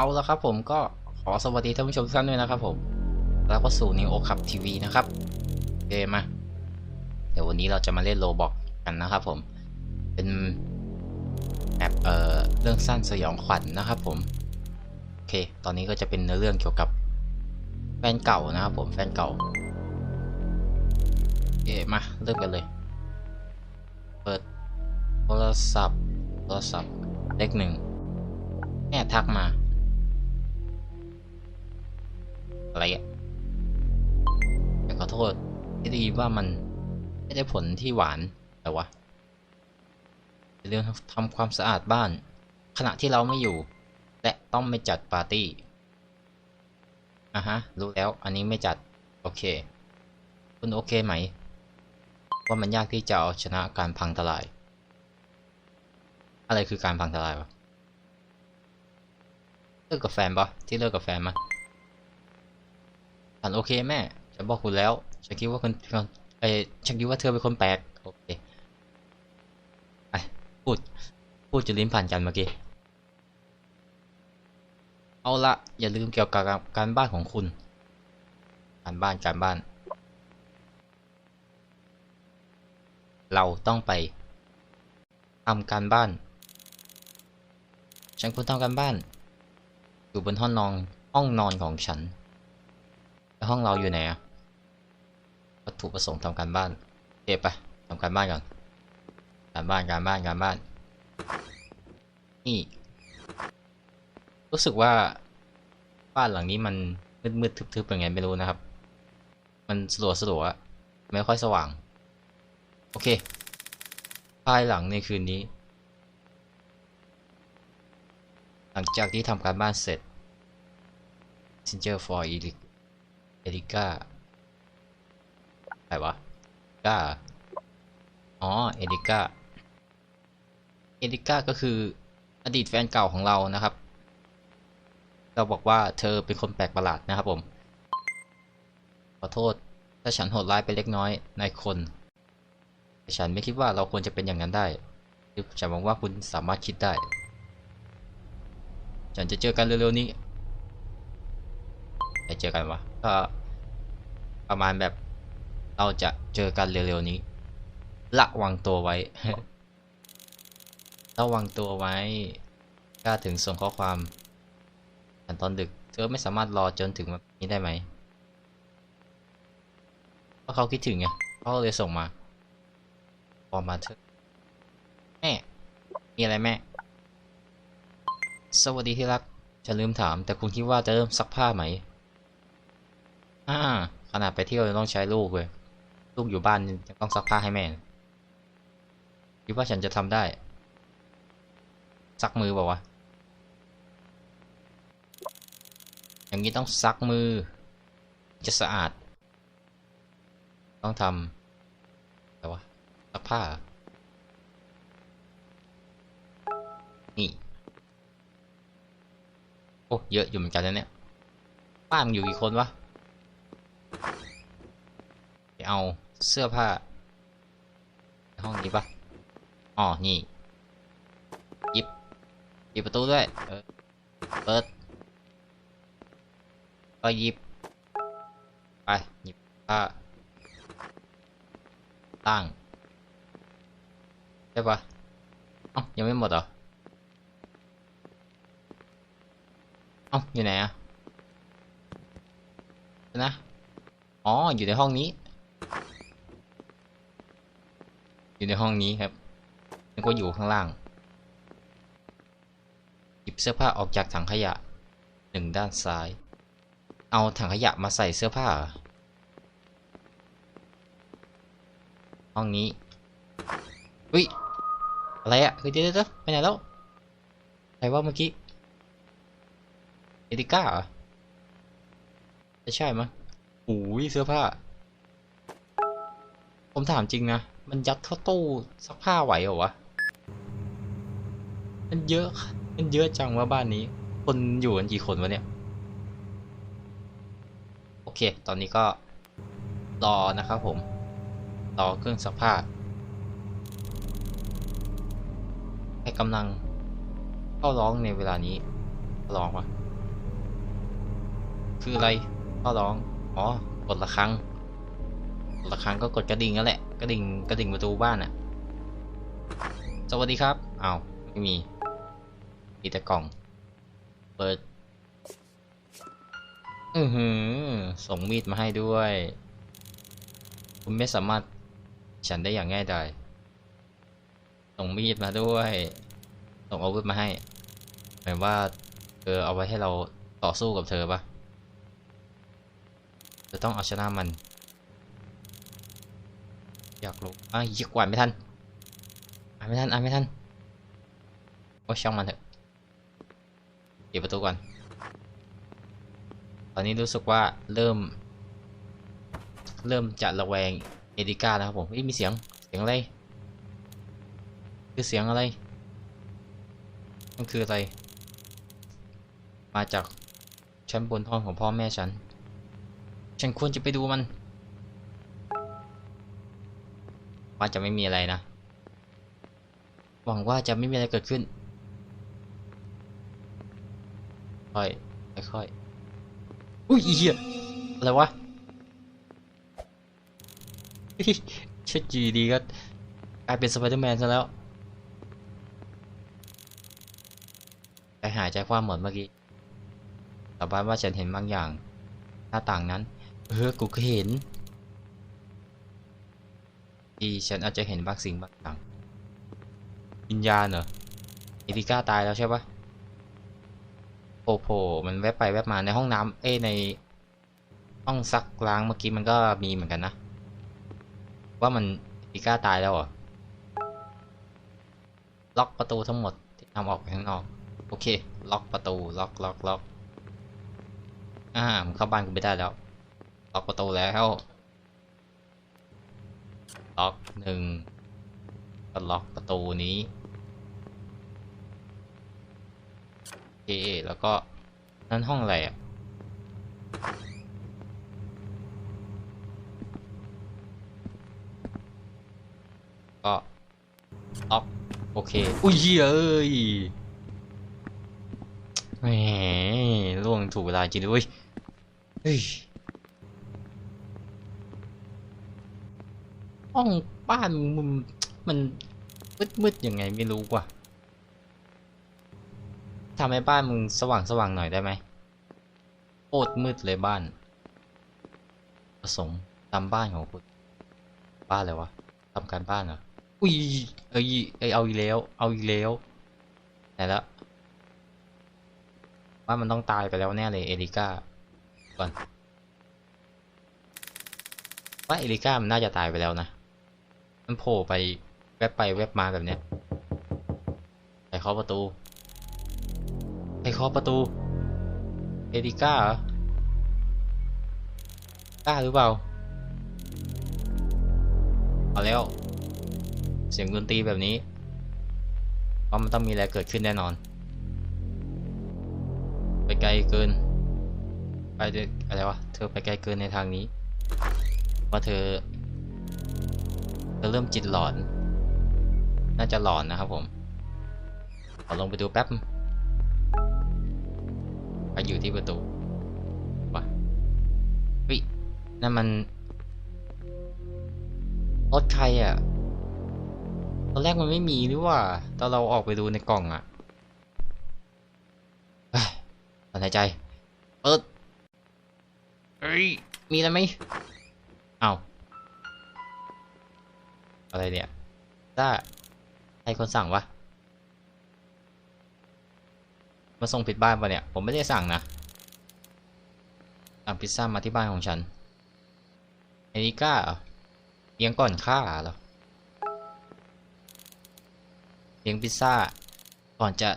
เอาละครับผมก็ขอสวัสดีท่านผู้ชมทุกท่านด้วยนะครับผมแล้วก็สู่นิวโอคับทีวีนะครับโอเคมาเดี๋ยววันนี้เราจะมาเล่นโลบอกกันนะครับผม เป็นแอปเอ่อเรื่องสั้นสยองขวัญนนะครับผมโอเค ตอนนี้ก็จะเป็นเนื้อเรื่องเกี่ยวกับแฟนเก่านะครับผมแฟนเก่าโอเคมาเริ่มกันเลย เปิดโทรศัพท์โทรศัพท์เลขหนึ่งแม่ทักมา อะไรอะแต่ขอโทษที่ด้ยินว่ามันไม่ได้ผลที่หวานแต่ว่าเรื่องทำความสะอาดบ้าน ขณะที่เราไม่อยู่ และต้องไม่จัดปาร์ตี้อะฮะ รู้แล้วอันนี้ไม่จัด โอเค คุณโอเคไหม ว่ามันยากที่จะเอาชนะการพังทลาย อะไรคือการพังทลายวะเลิกกับแฟนปะที่เลิกกับแฟนมา ฉันโอเคแม่ฉันบอกคุณแล้วฉันคิดว่าคุณเอ้ฉันคิดว่าเธอเป็นคนแปลกโอเคไอพูดพูดจะลิ้นผ่านกันเมื่อกี้เอาละอย่าลืมเกี่ยวกับการบ้านของคุณการบ้านการบ้าน เราต้องไปทำการบ้าน ฉันควรทำการบ้าน อยู่บนห้องนอนห้องนอนของฉัน ห้องเราอยู่ไหนอะวัตถุประสงค์ทำการบ้านเก็บไปทำการบ้านก่อนการบ้านการบ้านการบ้าน นี่ รู้สึกว่าบ้านหลังนี้มันมืดๆทึบๆยังไงไม่รู้นะครับ มันสลัวสลัวๆไม่ค่อยสว่าง โอเค ภายหลังในคืนนี้ หลังจากที่ทำการบ้านเสร็จ Messenger for Eric เอริก้าใครวะก้าอ๋อ เอริก้า เอริก้าก็คืออดีตแฟนเก่าของเรานะครับ เราบอกว่าเธอเป็นคนแปลกประหลาดนะครับผม ขอโทษถ้าฉันโหดร้ายไปเล็กน้อยในคน แต่ฉันไม่คิดว่าเราควรจะเป็นอย่างนั้นได้ฉันหวังว่าคุณสามารถคิดได้ ฉันจะเจอกันเร็วๆนี้ จะเจอกันวะก็ประมาณแบบเราจะเจอกันเร็วๆนี้ ระวังตัวไว้ ระวังตัวไว้กล้าถึงส่งข้อความกันตอนดึก เธอไม่สามารถรอจนถึงวันนี้ได้ไหมเพราะเขาคิดถึงไงเขาเลยส่งมาพอมาเถอแม่มีอะไรแม่ สวัสดีที่รักฉันลืมถาม แต่คุณคิดว่าจะเริ่มซักผ้าไหม อ่าขนาดไปเที่ยวยังต้องใช้ลูกเลย ลูกอยู่บ้านยังต้องซักผ้าให้แม่คิดว่าฉันจะทำได้ ซักมือเปล่าวะ อย่างนี้ต้องซักมือ จะสะอาด ต้องทำแต่ว่าซักผ้า นี่ โอ้ เยอะอยู่เหมือนกันนะเนี่ย บ้านอยู่กี่คนวะ เอาเสื้อผ้า ห้องนี้ปะอ๋อ นี่หยิบหยิบประตูด้วย เออ เปิด ก็หยิบ ไปหยิบผ้า ตั้งใช่ปะเอ้ายังไม่หมดเหรอเอ้าอยู่ไหนอะนะ อ๋อ อยู่ในห้องนี้ อยู่ในห้องนี้ครับนึกว่าอยู่ข้างล่าง หยิบเสื้อผ้าออกจากถังขยะหนึ่งด้านซ้าย เอาถังขยะมาใส่เสื้อผ้า ห้องนี้อุ้ยอะไรอะเฮ้ยเดี๋ยวเดี๋ยวไปไหนแล้วใครว่าเมื่อกี้เอติก้าเหรอจะใช่มั้ยโอ้ยเสื้อผ้า ผมถามจริงนะ มันยัดเข้าตู้ซักผ้าไหวเหรอวะ มันเยอะ มันเยอะจังว่าบ้านนี้ คนอยู่กันกี่คนวะเนี่ย โอเค ตอนนี้ก็รอนะครับผม รอเครื่องซักผ้าให้กำลังเข้าร้องในเวลานี้ร้องวะคืออะไรเข้อร้อง อ๋อกดละครั้งกดละครั้งก็กดกระดิ่งนั่นแหละ กระดิ่งกระดิ่งประตูบ้านอะสวัสดีครับอ้าวไม่มีมีแต่กล่อง เปิด อือหือ ส่งมีดมาให้ด้วย คุณไม่สามารถฉันได้อย่างง่ายดายส่งมีดมาด้วย ส่งอาวุธมาให้หมายว่าเธอเอาไว้ให้เราต่อสู้กับเธอปะจะต้องเอาชนะมัน อยากรู้อะยิกกวาดไม่ทันอ่านไม่ทันอ่านไม่ทันโอ้ช่างมันเถอะปิดประตูก่อน ตอนนี้รู้สึกว่าเริ่ม เริ่มจะระแวงเอดิก้าแล้วครับผมอ้ยมีเสียง เสียงอะไร คือเสียงอะไร มันคืออะไร มาจากชั้นบนห้องของพ่อแม่ฉัน ฉันควรจะไปดูมัน ว่าจะไม่มีอะไรนะ หวังว่าจะไม่มีอะไรเกิดขึ้น ค่อยค่อยๆอุ้ยเหี้ยอะไรวะเช็ดจีดีก็กลายเป็นสไปเดอร์แมนซะแล้วใจหายใจความหมดเมื่อกี้แต่บ้านว่าฉันเห็นบางอย่าง หน้าต่างนั้น เออ กูก็เห็น ที่ฉันอาจจะเห็นบางสิ่งบางอย่างวิญญาณเหรอเอริก้าตายแล้วใช่ปะโผล่โผมันแวบไปแวบมาในห้องน้ำเอ้ในห้องซักล้างเมื่อกี้มันก็มีเหมือนกันนะ ว่ามันเอริก้าตายแล้วเหรอล็อกประตูทั้งหมดที่นำออกไปข้างนอกโอเค ล็อกประตู ล็อกล็อกล็อกอ่ามันเข้าบ้านกูไม่ได้แล้ว ล็อกประตูแล้ว ล็อกหนึ่งก็ล็อกประตูนี้โอเคแล้วก็นั่นห้องอะไรอะก็ล็อกโอเค อุ้ยเอ้ยแหมล่วงถูกเวลาจริงด้วยเฮ้ย ห้องบ้านมึงมันมืดมืดๆยังไงไม่รู้ว่ะทำให้บ้านมึงสว่างสว่างหน่อยได้ไหมโคตรมืดเลยบ้านประสงค์ตามบ้านของคุณบ้านอะไรวะทำการบ้านเหรออุ้ยเอ้ยเอ้ยเอาอีกแล้ว เอาอีกแล้วแต่ละว่ามันต้องตายไปแล้วแน่เลยเอริก้าก่อนว่าเอริก้ามันน่าจะตายไปแล้วนะ มันโผล่ไปแวบไปแวบมาแบบเนี้ยใครเคาะประตูใครเคาะประตู เอริก้าเหรอกล้าหรือเปล่า เอาแล้ว เสียงดนตรีแบบนี้ว่ามันต้องมีอะไรเกิดขึ้นแน่นอน ไปไกลเกิน ไปอะไรวะ เธอไปไกลเกินในทางนี้ ว่าเธอ เธอเริ่มจิตหลอน น่าจะหลอนนะครับผมขอลงไปดูแป๊บไปอยู่ที่ประตูวะวินั่นมันรถใครอะตอนแรกมันไม่มีหรือว่าตอนเราออกไปดูในกล่องอะเฮ้ยถอนหายใจเปิดเอ้ย มีอะไรไหมเอา อะไรเนี่ยต้าใครคนสั่งวะมาส่งผิดบ้านปะเนี่ย ผมไม่ได้สั่งนะสั่งพิซซ่ามาที่บ้านของฉันเอริก้าเลี้ยงก่อนข้าเหรอเลี้ยงพิซซ่า ก่อนจะ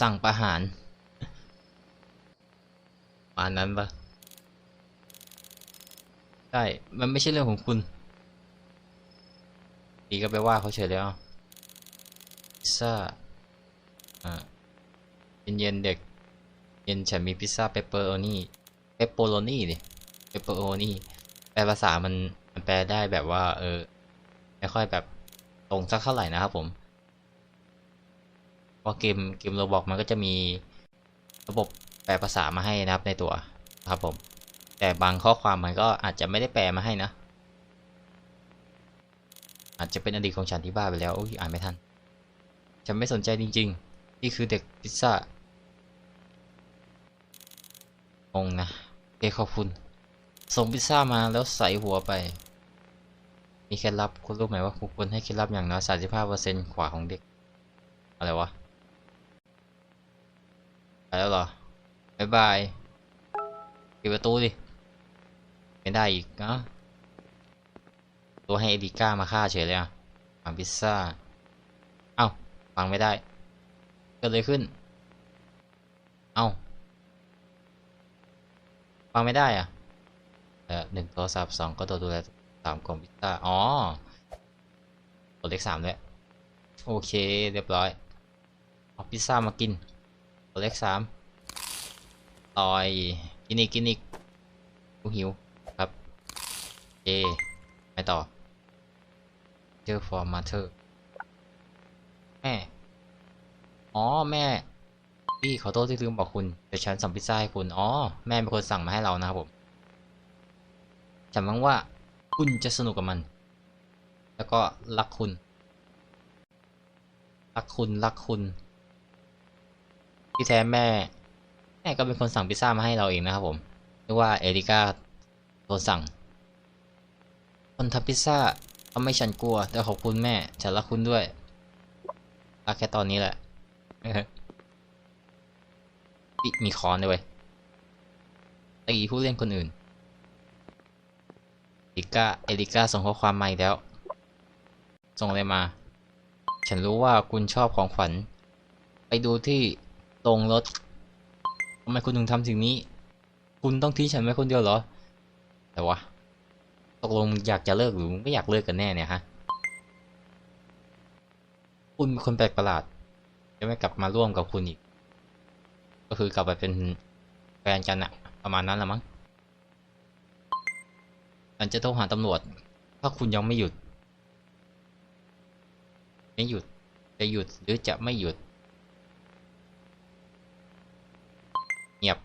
สั่งประหารปานนั้นปะใช่ มันไม่ใช่เรื่องของคุณ ดีก็ไปว่าเขาเฉยแล้วพิซซ่าอ่าเย็นๆเด็ก เย็นฉันมีพิซซ่าเปปเปอร์โรนี่เปปโปโรนี่ดิเปปเปอร์โรนี่แปลภาษามันมันแปลได้แบบว่า เออไม่ค่อยแบบตรงสักเท่าไหร่นะครับผมเพราะเกมเกมโรบอกมันก็จะมีระบบแปลภาษามาให้นะครับในตัวครับผม แต่บางข้อความมันก็อาจจะไม่ได้แปลมาให้นะ อาจจะเป็นอดีตของฉันที่บ้าไปแล้วโอ้ยอ่านไม่ทันฉันไม่สนใจจริงๆ นี่คือเด็กพิซซ่างงนะโอขอบคุณ ส่งพิซซ่ามาแล้วใส่หัวไป มีเคล็ดลับคุณรู้ไหมว่าคุณควรให้เคล็ดลับอย่างน้อย35%ขวาของเด็ก อะไรวะ ไปแล้วเหรอ บ๊ายบายปิดประตูดิ ไม่ได้อีกนะ ตัวให้เอดิก้ามาฆ่าเฉยเลยอะฟังพิซซ่า เอ้าฟังไม่ได้ เกิดอะไรขึ้น เอ้าฟังไม่ได้อะ เออหนึ่งโทรศัพท์สองก็ตัวดูแลสามกล่องพิซซ่าอ๋อตัวเลขสามด้วยโอเค เรียบร้อย เอาพิซซ่ามากิน ตัวเลขสามต่อย กินอีก กินอีกกูหิว ครับ เอไปต่อ เจอ for mother แม่ อ๋อแม่ พี่ขอโทษที่ลืมบอกคุณ เดี๋ยวฉันสั่งพิซซ่าให้คุณ อ๋อ แม่เป็นคนสั่งมาให้เรานะครับผม ฉันหวังว่าคุณจะสนุกกับมัน แล้วก็รักคุณ รักคุณรักคุณ ที่แท้แม่ แม่ก็เป็นคนสั่งพิซซ่ามาให้เราเองนะครับผมเรียกว่าเอริก้าโดนสั่ง คนทำพิซซ่า ทำให้ฉันกลัว แต่ขอบคุณแม่ ฉันรักคุณด้วยรักแค่ตอนนี้แหละปิมีคอนด้วยเวยตีผู้เล่นคนอื่นเอริก้าเอริก้าส่งข้อความมาอีกแล้ว ส่งอะไรมา ฉันรู้ว่าคุณชอบของขวัญ ไปดูที่โรงรถทำไมคุณถึงทำสิ่งนี้ คุณต้องทิ้งฉันไว้คนเดียวเหรอ แต่วะ ตกลงอยากจะเลิกหรือมึงไม่อยากเลิกกันแน่เนี่ยฮะ คุณเป็นคนแปลกประหลาด จะไม่กลับมาร่วมกับคุณอีก ก็คือกลับไปเป็นแฟนกันอะประมาณนั้นละมั้งฉันจะโทรหาตำรวจ ถ้าคุณยังไม่หยุด ไม่หยุด จะหยุดหรือจะไม่หยุด เงียบ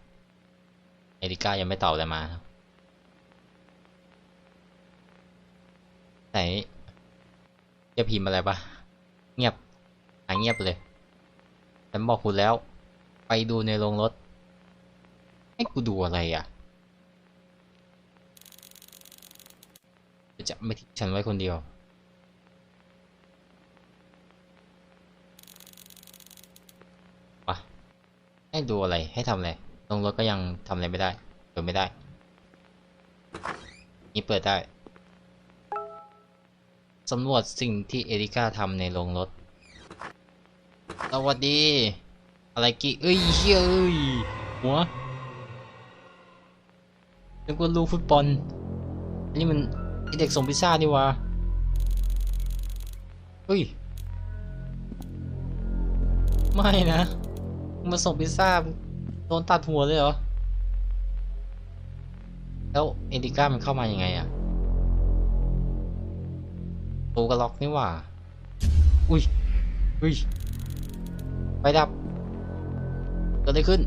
เอริก้ายังไม่ตอบอะไรมาครับ ไหนจะพิมพ์อะไรปะเงียบหายเงียบเลยฉันบอกคุณแล้ว ไปดูในโรงรถ ให้กูดูอะไรอะจะไม่ทิ้งฉันไว้คนเดียววะให้ดูอะไร ให้ทำอะไรลงรถก็ยังทำอะไรไม่ได้ เปิดไม่ได้ นี่เปิดได้ สำรวจสิ่งที่เอริก้าทำในโรงรถ สวัสดี อะไรกี่เอ้ยเฮ้ยเอ้ยหัวนึกว่าลูกฟุตบอล อันนี้มันเด็กส่งพิซซ่านี่วะเฮ้ย ไม่นะมาส่งพิซซ่าโดนตัดหัวเลยเหรอ แล้วเอดิก้ามันเข้ามายังไงอะประ ตูก็ล็อกนี่หว่า อุ้ย อุ้ยไฟดับเกิดอะไรขึ้น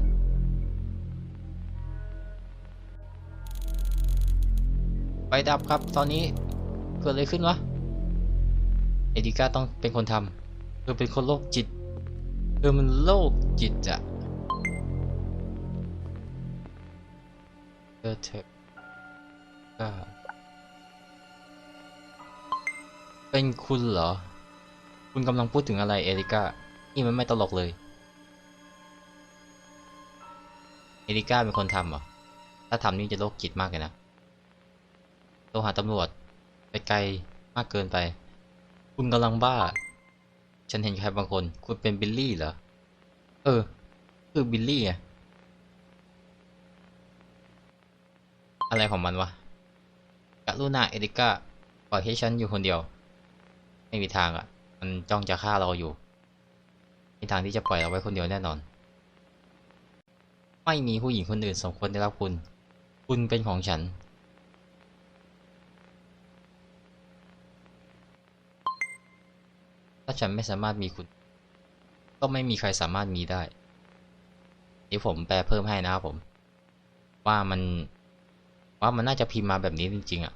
ไฟดับครับ ตอนนี้เกิดอะไรขึ้นวะ เอดิก้าต้องเป็นคนทำเธอเป็นคนโรคจิตเธอมันโรคจิตอะเธอเธอ เป็นคุณเหรอ คุณกำลังพูดถึงอะไรเอริก้า นี่มันไม่ตลกเลย เอริก้าเป็นคนทำเหรอ ถ้าทำนี่จะโรคจิตมากเลยนะโทรหาตำรวจ ไปไกลมากเกินไป คุณกำลังบ้า ฉันเห็นใครบางคน คุณเป็นบิลลี่เหรอ เออ คือบิลลี่อะอะไรของมันวะกรุณาเอริก้าปล่อยให้ฉันอยู่คนเดียว ไม่มีทางอะ มันจ้องจะฆ่าเราอยู่มีทางที่จะปล่อยเราไว้คนเดียวแน่นอน ไม่มีผู้หญิงคนอื่นสมควรได้รับคุณ คุณเป็นของฉัน ถ้าฉันไม่สามารถมีคุณ ก็ไม่มีใครสามารถมีได้นี่ผมแปลเพิ่มให้นะครับผม ว่ามัน ว่ามันน่าจะพิมพ์มาแบบนี้จริงๆอะ่ะ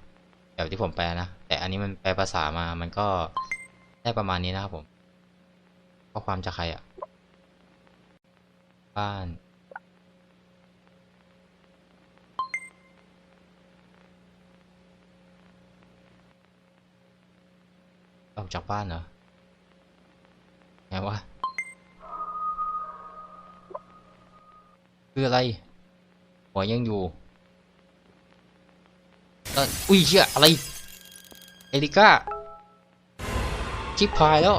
แบบที่ผมแปลนะ แต่อันนี้มันแปลภาษามา มันก็ได้ประมาณนี้นะครับผม ข้อความจากใครอะ่ะบ้าน ออกจากบ้านเหรอ ไงวะ คืออะไร หัวยังอยู่เอ้ยอุ้ยเชี่ยอะไร เอริก้าชิปพายแล้ว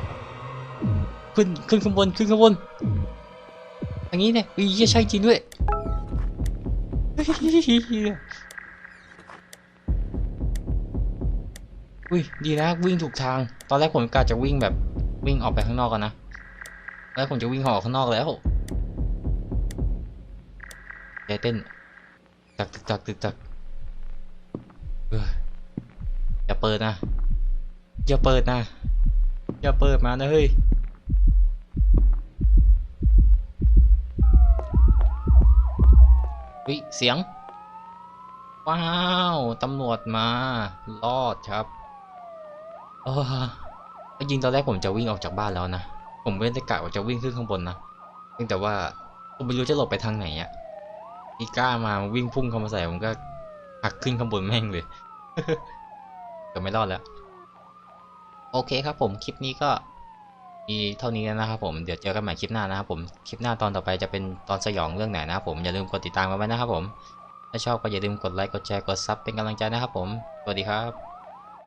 ขึ้นขึ้นข้างบนขึ้นข้างบนอย่างนี้เนี่ยอีเยใช่จริงด้วยอุ้ยดีนะวิ่งถูกทาง ตอนแรกผมกะจะวิ่งแบบวิ่งออกไปข้างนอกกันนะแล้วผมจะวิ่งออกข้างนอกแล้วใจเต้นตักตึกตักตัก อย่าเปิดนะ อย่าเปิดนะ อย่าเปิดมานะเฮ้ย วิเสียง ว้าว ตำรวจมา รอดครับ เออจริงตอนแรกผมจะวิ่งออกจากบ้านแล้วนะ ผมไม่ได้กะว่าจะวิ่งขึ้นข้างบนนะเพียงแต่ว่าผมไม่รู้จะหลบไปทางไหนอะ่ะนี่กล้ามาวิ่งพุ่งเข้ามาใส่ผมก็หักขึ้นข้างบนแม่งเลย ก็ไม่รอดแล้ว โอเคครับผมคลิปนี้ก็มีเท่านี้แล้วนะครับผมเดี๋ยวเจอกันใหม่คลิปหน้านะครับผมคลิปหน้าตอนต่อไปจะเป็นตอนสยองเรื่องไหนนะครับผมอย่าลืมกดติดตามกันไว้นะครับผมถ้าชอบก็อย่าลืมกดไลค์กดแชร์กดซับเป็นกำลังใจนะครับผมสวัสดีครับ